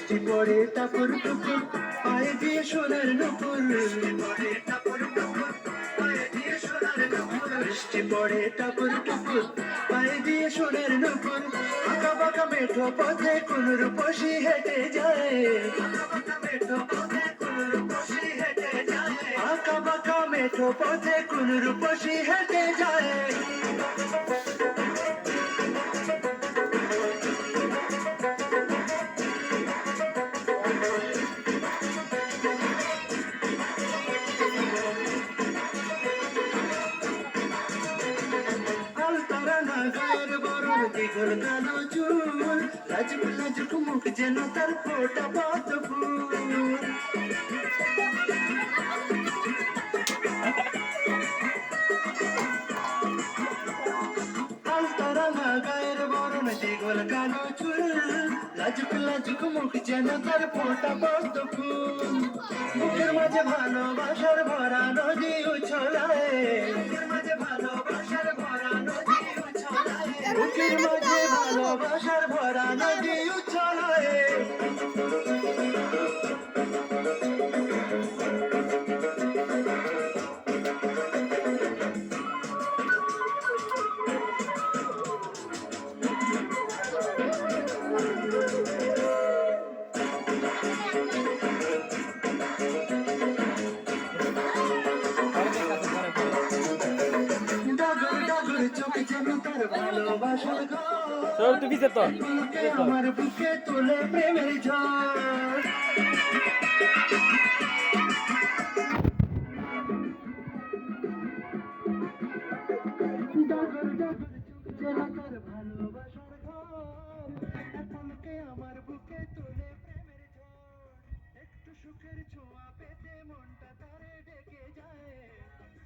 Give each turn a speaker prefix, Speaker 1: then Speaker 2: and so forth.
Speaker 1: বৃষ্টি পড়ে টাপুর টুপুর পায়ে দিয়ে সোনার নুপুর। বৃষ্টি পড়ে টাপুর টুপুর পায়ে দিয়ে সোনার নুপুর বৃষ্টি পড়ে টাপুর টুপুর পায়ে দিয়ে সোনার নুপুর। আঁকা বাঁকা মেঠো পথে কোন রূপসী হেঁটে যায়। আঁকা বাঁকা মেঠো পথে কোন রূপসী হেঁটে যায়। বরণ দিঘল কালো চুল লাজুক লাজুক মুখ যেন তার ফোটা পাত ফুল নাগার বরণ দিঘল কালো চুল লাজুক লাজুক মুখ যেন তার ফোটা পাত ফুল বুকের মাঝে ভালোবাসার ভরা নদী উছলায়। তোর
Speaker 2: তুই বিজে তো।
Speaker 1: আমার বুকে তোলে প্রেমের একটু সুখের ছোঁয়া পেতে মনটা তারে ডেকে যায়।